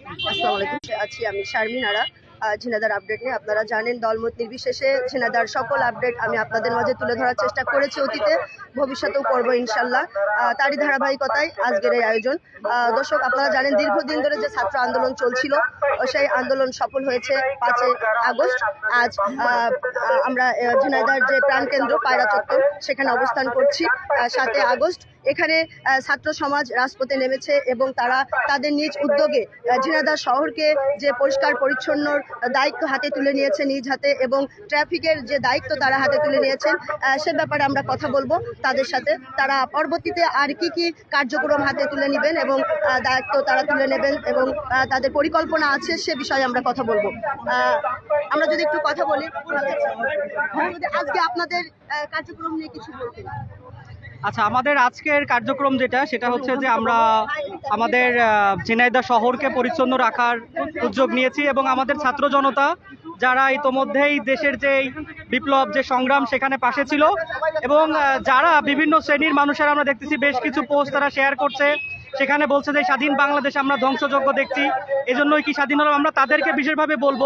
আসসালামু আছি আমি শারমিনারা আহ, ঝিনাদার আপডেট নিয়ে আপনারা জানেন দলমত নির্বিশেষে ঝিনাদার সকল আপডেট আমি আপনাদের মাঝে তুলে ধরার চেষ্টা করেছি অতীতে ভবিষ্যতেও করব ইনশাল্লাহ। তারই ধারাবাহিকতায় আজকের এই আয়োজন। দর্শক আপনারা জানেন দীর্ঘদিন ধরে যে ছাত্র আন্দোলন চলছিল সেই আন্দোলন সফল হয়েছে পাঁচই আগস্ট। আজ আমরা আহ, ঝিনাইদার যে প্রাণকেন্দ্র পায়রা চত্বর সেখানে অবস্থান করছি সাতই আগস্ট। এখানে ছাত্র সমাজ রাজপথে নেমেছে এবং তারা তাদের নিজ উদ্যোগে ঝিনাইদহ শহরকে যে পরিষ্কার, পরিচ্ছন্ন দায়িত্ব হাতে তুলে নিয়েছে নিজ হাতে এবং ট্রাফিকের যে দায়িত্ব তারা হাতে তুলে নিয়েছেন সে ব্যাপারে আমরা কথা বলব তাদের সাথে। তারা পরবর্তীতে আর কি কি কার্যক্রম হাতে তুলে নেবেন এবং দায়িত্ব তারা তুলে নেবেন এবং তাদের পরিকল্পনা আছে সে বিষয়ে আমরা কথা বলব। আমরা যদি একটু কথা বলি আজকে আপনাদের কার্যক্রম নিয়ে কিছু বলতেন আচ্ছা আমাদের আজকের কার্যক্রম যেটা সেটা হচ্ছে যে আমরা আমাদের আহ, ঝিনাইদহ শহরকে পরিচ্ছন্ন রাখার উদ্যোগ নিয়েছি এবং আমাদের ছাত্র জনতা যারা ইতোমধ্যেই দেশের যে বিপ্লব যে সংগ্রাম সেখানে পাশে ছিল এবং যারা বিভিন্ন শ্রেণির মানুষের আমরা দেখতেছি বেশ কিছু পোস্ট তারা শেয়ার করছে। সেখানে বলছে যে স্বাধীন বাংলাদেশ আমরা ধ্বংসযোগ্য দেখছি। এজন্যই কি স্বাধীন হলাম? আমরা তাদেরকে বিশেষভাবে বলব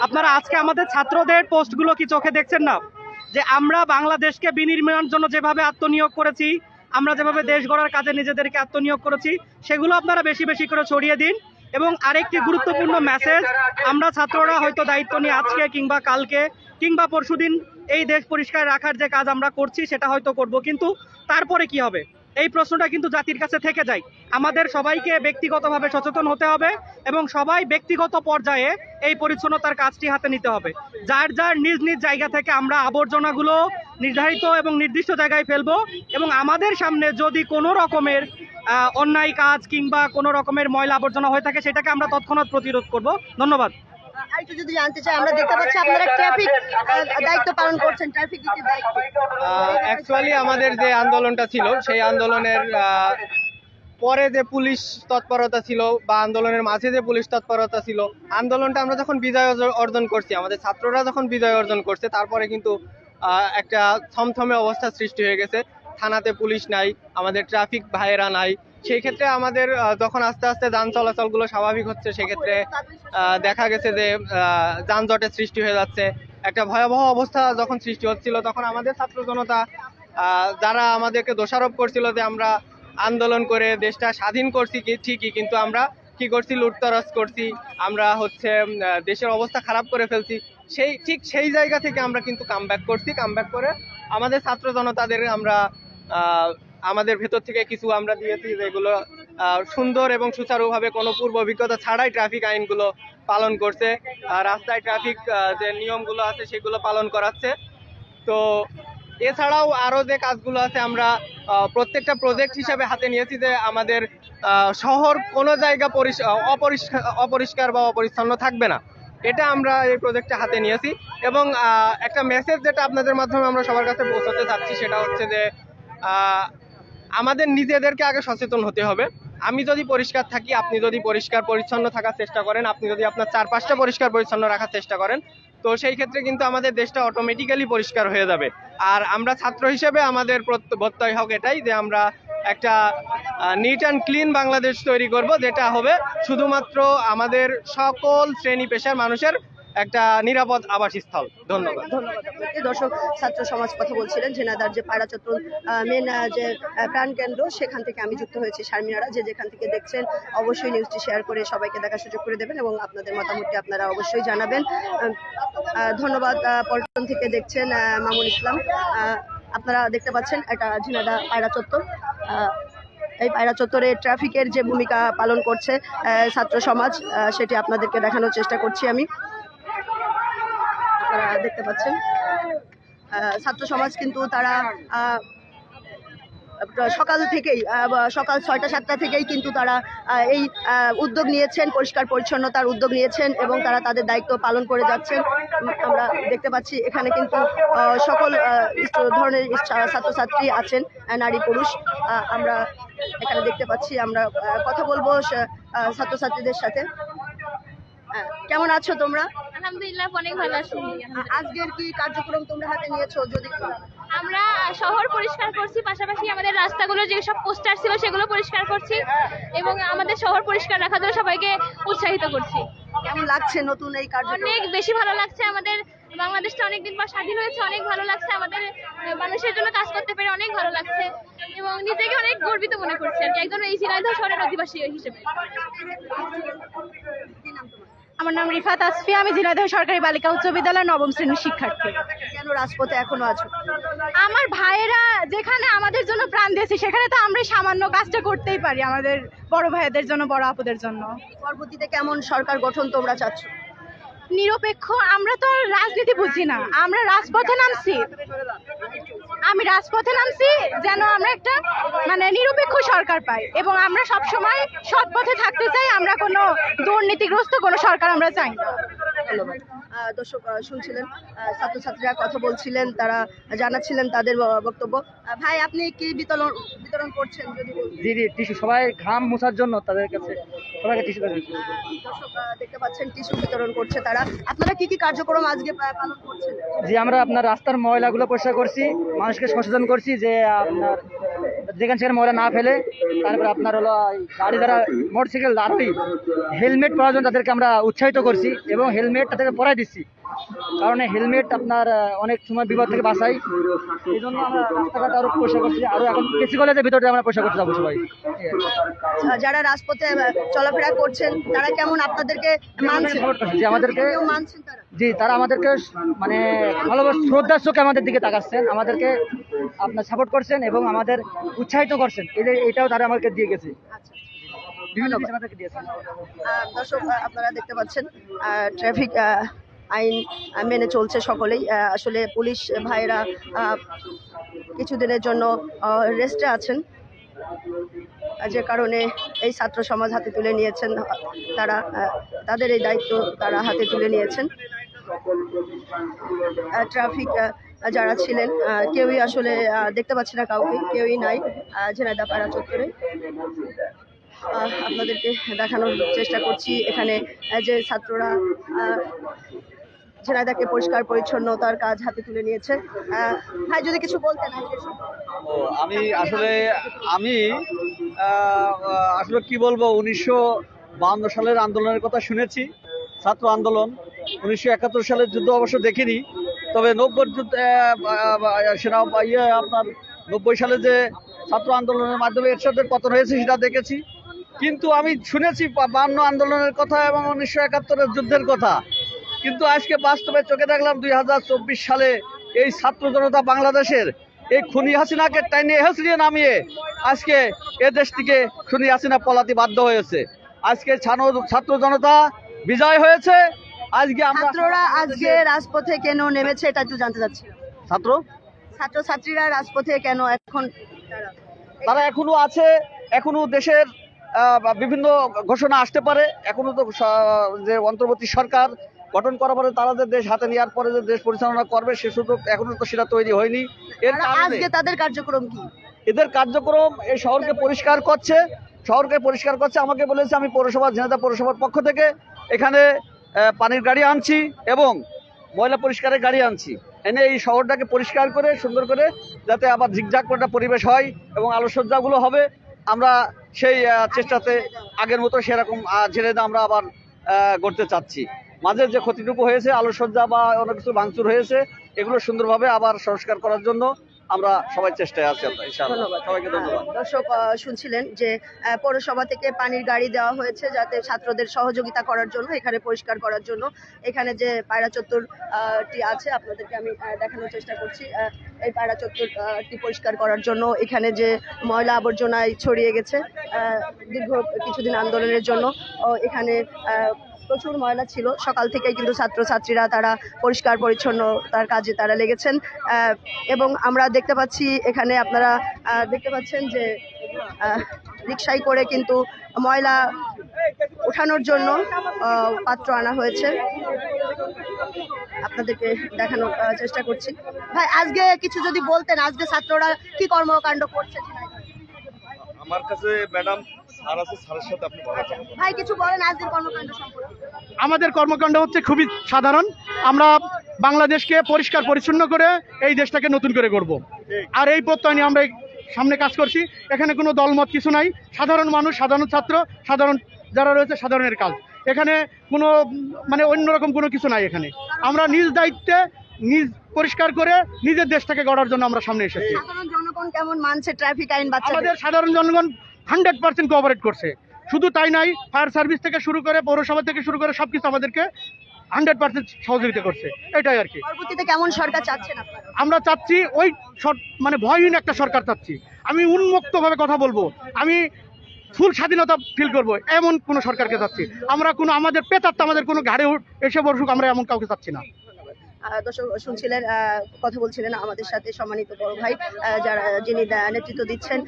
আপনারা আজকে আমাদের ছাত্রদের পোস্টগুলো কি চোখে দেখছেন না? যে আমরা বাংলাদেশকে বিনির্মাণের জন্য যেভাবে আত্মনিয়োগ করেছি, আমরা যেভাবে দেশ গড়ার কাজে নিজেদেরকে আত্মনিয়োগ করেছি, সেগুলো আপনারা বেশি বেশি করে ছড়িয়ে দিন। এবং আরেকটি গুরুত্বপূর্ণ মেসেজ আমরা ছাত্ররা হয়তো দায়িত্ব নিয়ে আজকে কিংবা কালকে কিংবা পরশুদিন এই দেশ পরিষ্কার রাখার যে কাজ আমরা করছি, সেটা হয়তো করব। কিন্তু তারপরে কি হবে? এই প্রশ্নটা কিন্তু জাতির কাছে থেকে যায়। আমাদের সবাইকে ব্যক্তিগতভাবে সচেতন হতে হবে এবং সবাই ব্যক্তিগত পর্যায়ে এই পরিচ্ছন্নতার কাজটি হাতে নিতে হবে। যার যার নিজ নিজ জায়গা থেকে আমরা আবর্জনাগুলো নির্ধারিত এবং নির্দিষ্ট জায়গায় ফেলব এবং আমাদের সামনে যদি কোনো রকমের অন্যায় কাজ কিংবা কোনো রকমের ময়লা আবর্জনা হয়ে থাকে, সেটাকে আমরা তৎক্ষণাৎ প্রতিরোধ করব। ধন্যবাদ। আরেকটু যদি জানতে চাই, আমরা দেখতে পাচ্ছি আপনারা ট্রাফিক দায়িত্ব পালন করছেন, ট্রাফিক অ্যাকচুয়ালি আমাদের যে আন্দোলনটা ছিল, সেই আন্দোলনের পরে যে পুলিশ তৎপরতা ছিল বা আন্দোলনের মাঝে যে পুলিশ তৎপরতা ছিল, আন্দোলনটা আমরা যখন বিজয় অর্জ- অর্জন করছি, আমাদের ছাত্ররা যখন বিজয় অর্জন করছে, তারপরে কিন্তু একটা থমথমে অবস্থা সৃষ্টি হয়ে গেছে। থানাতে পুলিশ নাই, আমাদের ট্রাফিক ভাইয়েরা নাই সেই ক্ষেত্রে আমাদের যখন আস্তে আস্তে যান চলাচলগুলো স্বাভাবিক হচ্ছে। সেক্ষেত্রে দেখা গেছে যে যানজটের সৃষ্টি হয়ে যাচ্ছে। একটা ভয়াবহ অবস্থা যখন সৃষ্টি হচ্ছিল, তখন আমাদের ছাত্র জনতা যারা আমাদেরকে দোষারোপ করছিল যে আমরা আন্দোলন করে দেশটা স্বাধীন করছি কি, ঠিকই, কিন্তু আমরা কি করছি? লুটতরাজ করছি। আমরা হচ্ছে দেশের অবস্থা খারাপ করে ফেলছি। সেই, ঠিক সেই জায়গা থেকে আমরা কিন্তু কামব্যাক করছি। কামব্যাক করে আমাদের ছাত্র জনতাদের আমরা আমাদের ভেতর থেকে কিছু আমরা দিয়েছি যেগুলো সুন্দর এবং সুচারুভাবে কোনো পূর্ব অভিজ্ঞতা ছাড়াই ট্রাফিক আইনগুলো পালন করছে। রাস্তায় ট্রাফিক যে নিয়মগুলো আছে সেগুলো পালন করাচ্ছে। তো এছাড়াও আরও যে কাজগুলো আছে আমরা প্রত্যেকটা প্রজেক্ট হিসাবে হাতে নিয়েছি যে আমাদের শহর কোনো জায়গা পরিষ- অপরিষ্কার অপরিষ্কার বা অপরিচ্ছন্ন থাকবে না। এটা আমরা এই প্রজেক্টটা হাতে নিয়েছি এবং একটা মেসেজ যেটা আপনাদের মাধ্যমে আমরা সবার কাছে পৌঁছাতে চাচ্ছি সেটা হচ্ছে যে আমাদের নিজেদেরকে আগে সচেতন হতে হবে। আমি যদি পরিষ্কার থাকি, আপনি যদি পরিষ্কার পরিচ্ছন্ন থাকার চেষ্টা করেন, আপনি যদি আপনার চারপাশটা পরিষ্কার পরিচ্ছন্ন রাখার চেষ্টা করেন, তো সেই ক্ষেত্রে কিন্তু আমাদের দেশটা অটোমেটিক্যালি পরিষ্কার হয়ে যাবে। আর আমরা ছাত্র হিসেবে আমাদের প্রত্য- প্রত্যয় হোক এটাই যে আমরা একটা নিট অ্যান্ড ক্লিন বাংলাদেশ তৈরি করব, যেটা হবে শুধুমাত্র আমাদের সকল শ্রেণি পেশার মানুষের একটা নিরাপদ আবাসস্থল। ধন্যবাদ। ধন্যবাদ দর্শক, ছাত্র সমাজ কথা বলছিলেন ঝিনাদার যে পায়রা চত্বর মেন যে প্রাণকেন্দ্র সেখান থেকে আমি যুক্ত হয়েছি শারমিনারা। যে যেখান থেকে দেখছেন, অবশ্যই নিউজটি শেয়ার করে সবাইকে দেখার সুযোগ করে দেবেন এবং আপনাদের মতামতটি আপনারা অবশ্যই জানাবেন। ধন্যবাদ পল্টন থেকে দেখছেন মামুন ইসলাম। আপনারা দেখতে পাচ্ছেন এটা ঝিনাদা পায়রা চত্বর। এই পায়রা চত্বরে ট্রাফিকের যে ভূমিকা পালন করছে ছাত্র সমাজ সেটি আপনাদেরকে দেখানোর চেষ্টা করছি আমি। আপনারা দেখতে পাচ্ছেন। ছাত্র সমাজ কিন্তু তারা সকাল থেকেই সকাল ছয়টা, সাতটা থেকেই কিন্তু তারা এই উদ্যোগ নিয়েছেন, পরিষ্কার, পরিচ্ছন্নতার উদ্যোগ নিয়েছেন এবং তারা তাদের দায়িত্ব পালন করে যাচ্ছেন। আমরা দেখতে পাচ্ছি এখানে কিন্তু সকল ধরনের ছাত্রছাত্রী আছেন নারী, পুরুষ। আমরা এখানে দেখতে পাচ্ছি, আমরা কথা বলব ছাত্রছাত্রীদের সাথে। কেমন আছো তোমরা? আলহামদুলিল্লাহ অনেক ভালো আছি। আজকের কি কার্যক্রম তোমরা হাতে নিয়েছো যদি আমরা শহর পরিষ্কার করছি পাশাপাশি আমাদের রাস্তাগুলো যেসব পোস্টার ছিল সেগুলো পরিষ্কার করছি এবং আমাদের শহর পরিষ্কার রাখার জন্য সবাইকে উৎসাহিত করছি। কেমন লাগছে নতুন এই কার্যক্রম? অনেক বেশি ভালো লাগছে আমাদের বাংলাদেশটা অনেকদিন পর স্বাধীন হয়েছে অনেক ভালো লাগছে আমাদের মানুষের জন্য কাজ করতে পেরে অনেক ভালো লাগছে এবং নিজেকে অনেক গর্বিত মনে করছি আর কি একজন এই ঝিনাইদহ শহরের অধিবাসী হিসেবে। আমার নাম রিফাত আসফি আমি ঝিনাইদহ সরকারি বালিকা উচ্চ বিদ্যালয় নবম শ্রেণির শিক্ষার্থী। কেন রাজপথে এখনও আছো? আমার ভাইয়েরা যেখানে আমাদের জন্য প্রাণ দিয়েছে সেখানে তো আমরা সামান্য কাজটা করতেই পারি আমাদের বড় ভাইদের জন্য বড় আপুদের জন্য। পরবর্তীতে কেমন সরকার গঠন তোমরা চাচ্ছ? নিরপেক্ষ আমরা তো রাজনীতি বুঝি না আমরা রাজপথে নামছি। আমি রাজপথে নামছি যেন আমরা একটা মানে নিরপেক্ষ সরকার পাই। এবং আমরা সব সময় সৎ পথে থাকতে চাই আমরা কোনো দুর্নীতিগ্রস্ত কোনো সরকার আমরা চাই ধন্যবাদ। দর্শক শুনছিলেন আহ, ছাত্রছাত্রীরা কথা বলছিলেন তারা জানাচ্ছিলেন তাদের বক্তব্য। ভাই আপনি কি বিতরণ বিতরণ করছেন যদি। জি জি টিস্যু সবাই ঘাম মোছার জন্য তাদের কাছে আহ, দেখতে পাচ্ছেন টিস্যু বিতরণ করছে তারা। আপনারা কি কি কার্যক্রম আজকে পা- পালন করছেন? জি আমরা আপনার রাস্তার ময়লাগুলো পরিষ্কার করছি মানুষকে সচেতন করছি যে আপনার যেখানে সেখানে ময়লা না ফেলে তারপরে আপনার হলো গাড়ি দ্বারা মোটরসাইকেল আরোহী হেলমেট পরার জন্য তাদেরকে আমরা উৎসাহিত করছি এবং হেলমেট তাদেরকে পরাই দিচ্ছি। কারণ হেলমেট আপনার অনেক সময় বিপদ থেকে বাঁচাই এই জন্য আমরা রাস্তাঘাট আরও পরিষ্কার করছি। আরও এখন কেসি কলেজের ভিতরে আমরা পরিষ্কার করতে যাব সবাই। আহ, যারা রাজপথে চলাফেরা করছেন তারা কেমন আপনাদেরকে মানছেন? আমাদেরকে- মানছেন তারা? জি তারা আমাদেরকে মানে ভালোবাসা শ্রদ্ধার চোখে আমাদের দিকে তাকাচ্ছেন। আমাদেরকে আপনার সাপোর্ট করছেন এবং আমাদের উৎসাহিত করছেন। এটাও তারা আমাকে দিয়ে গেছে। বিভিন্ন দর্শক আপনারা দেখতে পাচ্ছেন ট্রাফিক আইন মেনে চলছে সকলেই। আসলে পুলিশ ভাইরা কিছুদিনের জন্য রেস্টে আছেন। যে কারণে এই ছাত্র সমাজ হাতে তুলে নিয়েছেন তারা তাদের এই দায়িত্ব তারা হাতে তুলে নিয়েছেন। ট্রাফিক যারা ছিলেন কেউই আসলে দেখতে পাচ্ছি না কাউকে কেউই নাই আহ, ঝিনাইদহ পাড়া চত্বরে। আপনাদেরকে দেখানোর চেষ্টা করছি এখানে যে ছাত্ররা ঝিনাইদাকে পরিষ্কার পরিচ্ছন্নতার কাজ হাতে তুলে নিয়েছে। ভাই যদি কিছু বলতেন আমি আসলে আমি আসলে কি বলব উনিশশো বাহান্ন সালের আন্দোলনের কথা শুনেছি ছাত্র আন্দোলন। উনিশশো একাত্তর সালের যুদ্ধ অবশ্য দেখিনি তবে নব্বই সেনা ইয়ে আপনার নব্বই সালে যে ছাত্র আন্দোলনের মাধ্যমে এরশাদের পতন হয়েছে, সেটা দেখেছি। কিন্তু আমি শুনেছি বান্ন আন্দোলনের কথা এবং উনিশশো একাত্তরের যুদ্ধের কথা। কিন্তু আজকে বাস্তবে চোখে দেখলাম দুই হাজার চব্বিশ সালে এই ছাত্র জনতা বাংলাদেশের এই খুনি হাসিনাকে টাইনে হেসড়িয়ে নামিয়ে আজকে এ দেশ থেকে খুনি হাসিনা পলাতে বাধ্য হয়েছে। আজকে ছাত্র জনতা বিজয় হয়েছে আজকে আমরা ছাত্ররা আজকে রাজপথে কেন নেমেছে এটা একটু জানতে চাচ্ছি। ছাত্র? ছাত্র ছাত্রীরা রাজপথে কেন এখন তারা? এখনও আছে এখনও দেশের বিভিন্ন ঘোষণা আসতে পারে এখনও তো যে অন্তর্বর্তী সরকার গঠন করার পরে তারা যে দেশ হাতে নেওয়ার পরে যে দেশ পরিচালনা করবে সে সুযোগ এখনও তো সেটা তৈরি হয়নি। এর আজকে তাদের কার্যক্রম কি? এদের কার্যক্রম এই শহরকে পরিষ্কার করছে শহরকে পরিষ্কার করছে আমাকে বলেছে আমি পৌরসভা ঝিনাইদহ পৌরসভার পক্ষ থেকে। এখানে পানির গাড়ি আনছি এবং ময়লা পরিষ্কারের গাড়ি আনছি। এনে এই শহরটাকে পরিষ্কার করে, সুন্দর করে যাতে আবার ঝিকঝাক একটা পরিবেশ হয় এবং আলোকসজ্জাগুলো হবে। আমরা সেই চেষ্টাতে আগের মতো সেরকম ঝিনাইদহ আমরা আবার গড়তে চাচ্ছি। মাঝে যে ক্ষতিটুকু হয়েছে আলোকসজ্জা বা অনেক কিছু ভাঙচুর হয়েছে, এগুলো সুন্দরভাবে আবার সংস্কার করার জন্য আমরা সবাই চেষ্টায় আছি ধন্যবাদ। সবাইকে ধন্যবাদ। দর্শক শুনছিলেন যে পৌরসভা থেকে পানির গাড়ি দেওয়া হয়েছে যাতে ছাত্রদের সহযোগিতা করার জন্য এখানে পরিষ্কার করার জন্য। এখানে যে পায়রা চত্বর টি আছে আপনাদেরকে আমি দেখানোর চেষ্টা করছি। এই পায়রা চত্বর টি পরিষ্কার করার জন্য এখানে যে ময়লা আবর্জনায় ছড়িয়ে গেছে দীর্ঘ কিছুদিন আন্দোলনের জন্য এখানে প্রচুর ময়লা ছিল। সকাল থেকেই কিন্তু ছাত্রছাত্রীরা তারা পরিষ্কার পরিচ্ছন্ন তার কাজে তারা লেগেছেন। এবং আমরা দেখতে পাচ্ছি এখানে আপনারা দেখতে পাচ্ছেন যে আহ, রিকশায় করে কিন্তু ময়লা ওঠানোর জন্য পাত্র আনা হয়েছে। আপনাদেরকে দেখানোর চেষ্টা করছি। ভাই আজকে কিছু যদি বলতেন আজকে ছাত্ররা কি কর্মকাণ্ড করছে? আমার কাছে ম্যাডাম স্যার আছে স্যারের সাথে আপনি ভাই কিছু বলেন আজকের কর্মকাণ্ড সম্পর্কে। আমাদের কর্মকাণ্ড হচ্ছে খুবই সাধারণ। আমরা বাংলাদেশকে পরিষ্কার পরিচ্ছন্ন করে এই দেশটাকে নতুন করে করব আর এই প্রত্যয় নিয়ে আমরা সামনে কাজ করছি। এখানে কোনো দলমত কিছু নাই। সাধারণ মানুষ সাধারণ ছাত্র সাধারণ যারা রয়েছে সাধারণের কাজ। এখানে কোনো মানে অন্যরকম কোনো কিছু নাই এখানে। আমরা নিজ দায়িত্বে নিজ পরিষ্কার করে নিজের দেশটাকে গড়ার জন্য আমরা সামনে এসেছি। সাধারণ জনগণ কেমন মানছে ট্রাফিক আইন বাচ্চাদের? আমাদের সাধারণ জনগণ হান্ড্রেড পার্সেন্ট কোঅপারেট করছে। শুধু তাই নাই ফায়ার সার্ভিস থেকে শুরু করে পৌরসভা থেকে শুরু করে সব কিছু আমাদেরকে হান্ড্রেড পার্সেন্ট সহযোগিতা করছে। এটাই আর কি। পরবর্তীতে কেমন সরকার চাচ্ছেন আমরা চাচ্ছি ওই মানে ভয়হীন একটা সরকার চাচ্ছি। আমি উন্মুক্তভাবে কথা বলব। আমি ফুল স্বাধীনতা ফিল করব এমন কোনো সরকারকে চাচ্ছি। আমরা কোনো আমাদের পেতাত্তা আমাদের কোনো ঘাড়ে এসে বসুক আমরা এমন কাউকে চাচ্ছি না। দর্শক, শুনছিলেন কথা বলছিলেন আমাদের সাথে সম্মানিত বড় ভাই যারা, যিনি নেতৃত্ব দিচ্ছেন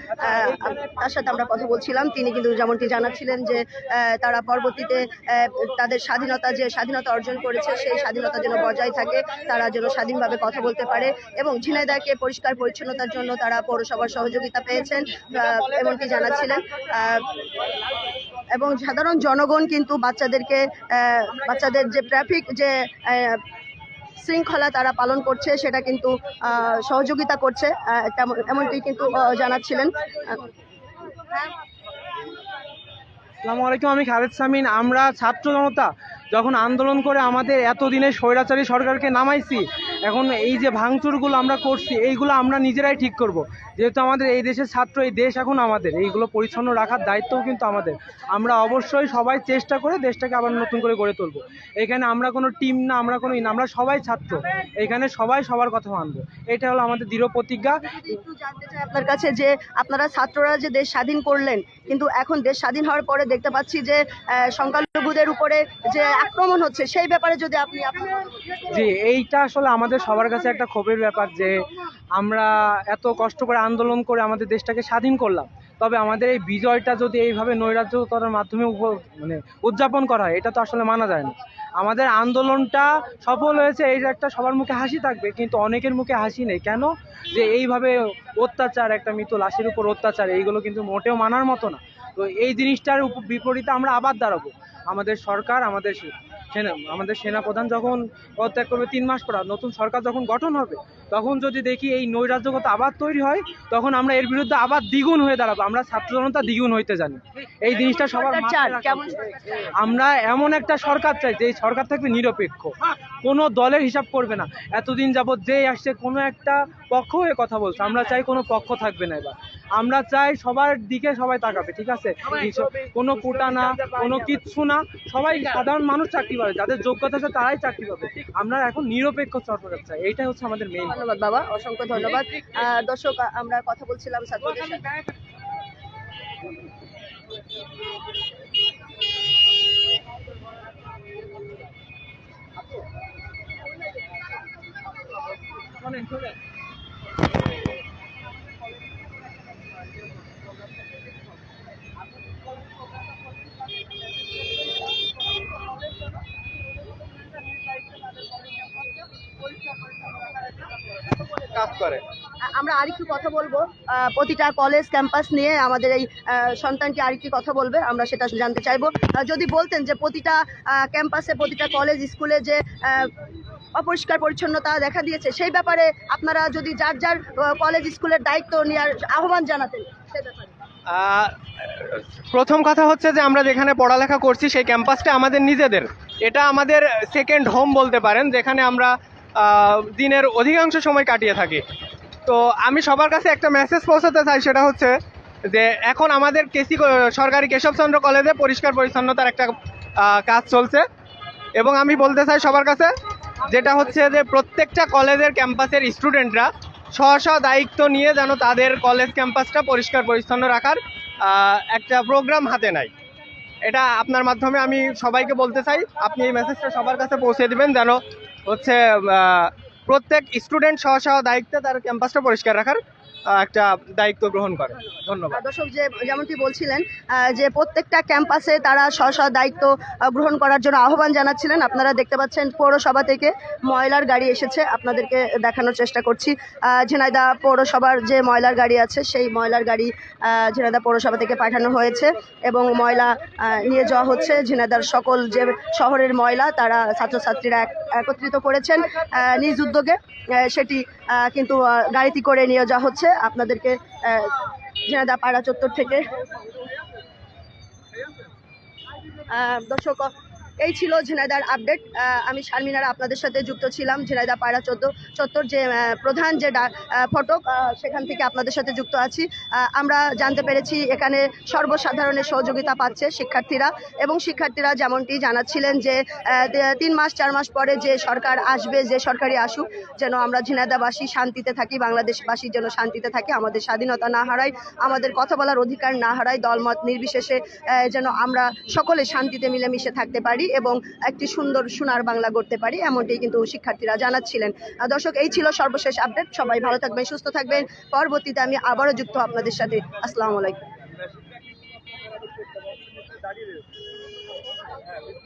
তার সাথে আমরা কথা বলছিলাম। তিনি কিন্তু যেমনটি জানাচ্ছিলেন যে তারা পরবর্তীতে তাদের স্বাধীনতা যে স্বাধীনতা অর্জন করেছে, সেই স্বাধীনতা যেন বজায় থাকে, তারা যেন স্বাধীনভাবে কথা বলতে পারে এবং ঝিনাইদাকে পরিষ্কার পরিচ্ছন্নতার জন্য তারা পৌরসভার সহযোগিতা পেয়েছেন এমনটি জানাচ্ছিলেন। এবং সাধারণ জনগণ কিন্তু বাচ্চাদেরকে বাচ্চাদের যে ট্রাফিক যে শৃঙ্খলা তারা পালন করছে, সেটা কিন্তু সহযোগিতা করছে এমনটি কিন্তু জানাচ্ছিলেন। আসসালামু আলাইকুম, আমি খালেদ সামিন। আমরা ছাত্র জনতা যখন আন্দোলন করে আমাদের এতদিনের স্বৈরাচারী সরকারকে নামাইছি এখন এই যে ভাঙচুরগুলো আমরা করছি এইগুলো আমরা নিজেরাই ঠিক করব। যেহেতু আমাদের এই দেশের ছাত্র এই দেশ এখন আমাদের। এইগুলো পরিচ্ছন্ন রাখার দায়িত্বও কিন্তু আমাদের। আমরা অবশ্যই সবাই চেষ্টা করে দেশটাকে আবার নতুন করে গড়ে তুলবো। এখানে আমরা কোনো টিম না আমরা কোনো না, আমরা সবাই ছাত্র। এখানে সবাই সবার কথা মানবো। এটা হলো আমাদের দৃঢ় প্রতিজ্ঞা। একটু জানতে চাই আপনার কাছে যে আপনারা ছাত্ররা যে দেশ স্বাধীন করলেন কিন্তু এখন দেশ স্বাধীন হওয়ার পরে দেখতে পাচ্ছি যে সংখ্যালঘুদের উপরে যে আক্রমণ হচ্ছে সেই ব্যাপারে যদি আপনি জি এইটা আসলে আমাদের সবার কাছে একটা ক্ষোভের ব্যাপার যে আমরা এত কষ্ট করে আন্দোলন করে আমাদের দেশটাকে স্বাধীন করলাম। তবে আমাদের এই বিজয়টা যদি এইভাবে নৈরাজ্যতার মাধ্যমে মানে উদযাপন করা হয়, এটা তো আসলে মানা যায় না। আমাদের আন্দোলনটা সফল হয়েছে, এই একটা সবার মুখে হাসি থাকবে, কিন্তু অনেকের মুখে হাসি নেই। কেন? যে এইভাবে অত্যাচার, একটা মৃত লাশের উপর অত্যাচার, এইগুলো কিন্তু মোটেও মানার মতো না। তো এই জিনিসটার বিপরীতে আমরা আবার দাঁড়াবো। আমাদের সরকার আমাদের সেনা আমাদের সেনাপ্রধান যখন পদত্যাগ করবে তিন মাস পর নতুন সরকার যখন গঠন হবে তখন যদি দেখি এই নৈরাজ্যগত আবার তৈরি হয় তখন আমরা এর বিরুদ্ধে আবার দ্বিগুণ হয়ে দাঁড়াবো। আমরা ছাত্র জনতা দ্বিগুণ হইতে জানি। এই জিনিসটা সবার। আমরা এমন একটা সরকার চাই যে সরকার থাকবে নিরপেক্ষ। কোনো দলের হিসাব করবে না। এতদিন যাবৎ যেই আসছে কোনো একটা পক্ষ হয়ে কথা বলছে। আমরা চাই কোনো পক্ষ থাকবে না এবার। আমরা চাই সবার দিকে সবাই তাকাবে ঠিক আছে? কোনো কোটা না কোনো কিচ্ছু না সবাই সাধারণ মানুষ চাকরি পাবে যাদের যোগ্যতা আছে তারাই চাকরি পাবে। আমরা এখন নিরপেক্ষ সরকার চাই এইটাই হচ্ছে আমাদের মেইন ধন্যবাদ বাবা অসংখ্য ধন্যবাদ। আহ, দর্শক আমরা কথা বলছিলাম ছাত্রদের সাথে। কাজ করে। আমরা আরেকটু কথা বলব। প্রতিটা কলেজ ক্যাম্পাস নিয়ে আমাদের এই সন্তানটি আরেকটি কথা বলবে আমরা সেটা জানতে চাইব। যদি বলতেন যে প্রতিটা ক্যাম্পাসে প্রতিটা কলেজ স্কুলে যে অপরিষ্কার পরিচ্ছন্নতা দেখা দিয়েছে সেই ব্যাপারে আপনারা যদি যার যার কলেজ স্কুলের দায়িত্ব নেওয়ার আহ্বান জানাতেন সে ব্যাপারে। প্রথম কথা হচ্ছে যে আমরা যেখানে পড়ালেখা করছি সেই ক্যাম্পাসটা আমাদের নিজেদের। এটা আমাদের সেকেন্ড হোম বলতে পারেন যেখানে আমরা দিনের অধিকাংশ সময় কাটিয়ে থাকি। তো আমি সবার কাছে একটা মেসেজ পৌঁছাতে চাই, সেটা হচ্ছে যে এখন আমাদের কেসি সরকারি কেশবচন্দ্র কলেজে পরিষ্কার পরিচ্ছন্নতার একটা কাজ চলছে। এবং আমি বলতে চাই সবার কাছে, যেটা হচ্ছে যে প্রত্যেকটা কলেজের ক্যাম্পাসের স্টুডেন্টরা স্ব স্ব দায়িত্ব নিয়ে যেন তাদের কলেজ ক্যাম্পাসটা পরিষ্কার পরিচ্ছন্ন রাখার একটা প্রোগ্রাম হাতে নেয়। এটা আপনার মাধ্যমে আমি সবাইকে বলতে চাই, আপনি এই মেসেজটা সবার কাছে পৌঁছে দেবেন যেন হচ্ছে প্রত্যেক স্টুডেন্ট সহ সহ দায়িত্বে তার ক্যাম্পাসটা পরিষ্কার রাখার একটা দায়িত্ব গ্রহণ করে। ধন্যবাদ। দর্শক যে যেমনটি বলছিলেন যে প্রত্যেকটা ক্যাম্পাসে তারা স্ব স্ব দায়িত্ব গ্রহণ করার জন্য আহ্বান জানাচ্ছিলেন। আপনারা দেখতে পাচ্ছেন পৌরসভা থেকে ময়লার গাড়ি এসেছে। আপনাদেরকে দেখানোর চেষ্টা করছি। আহ, ঝিনাইদহ পৌরসভার যে ময়লার গাড়ি আছে সেই ময়লার গাড়ি আহ, ঝিনাইদহ পৌরসভা থেকে পাঠানো হয়েছে এবং ময়লা নিয়ে যাওয়া হচ্ছে। ঝিনাইদার সকল যে শহরের ময়লা তারা ছাত্রছাত্রীরা এক- একত্রিত করেছেন। নিজ উদ্যোগে সেটি কিন্তু গাড়িতে করে নিয়ে যাওয়া হচ্ছে। আপনাদেরকে পাড়া চত্বর থেকে। দর্শক এই ছিল ঝিনাইদার আপডেট। আমি শারমিনারা আপনাদের সাথে যুক্ত ছিলাম, ঝিনাইদা পাড়া চোদ্দ চত্বর যে প্রধান যে ফটক সেখান থেকে আপনাদের সাথে যুক্ত আছি। আমরা জানতে পেরেছি এখানে সর্বসাধারণের সহযোগিতা পাচ্ছে শিক্ষার্থীরা এবং শিক্ষার্থীরা যেমনটি জানাচ্ছিলেন যে তিন মাস, চার মাস পরে যে সরকার আসবে, যে সরকারি আসুক, যেন আমরা ঝিনাইদাবাসী শান্তিতে থাকি, বাংলাদেশবাসী যেন শান্তিতে থাকে, আমাদের স্বাধীনতা না হারাই আমাদের কথা বলার অধিকার না হারাই দলমত নির্বিশেষে যেন আমরা সকলে শান্তিতে মিলেমিশে থাকতে পারি। এবং একটি সুন্দর সোনার বাংলা গড়তে পারি এমনটি কিন্তু শিক্ষার্থীরা জানাচ্ছিলেন। দর্শক, এই ছিল সর্বশেষ আপডেট। সবাই ভালো থাকবেন, সুস্থ থাকবেন। পরবর্তীতে আমি আবারও যুক্ত আপনাদের সাথে। আসসালামু আলাইকুম।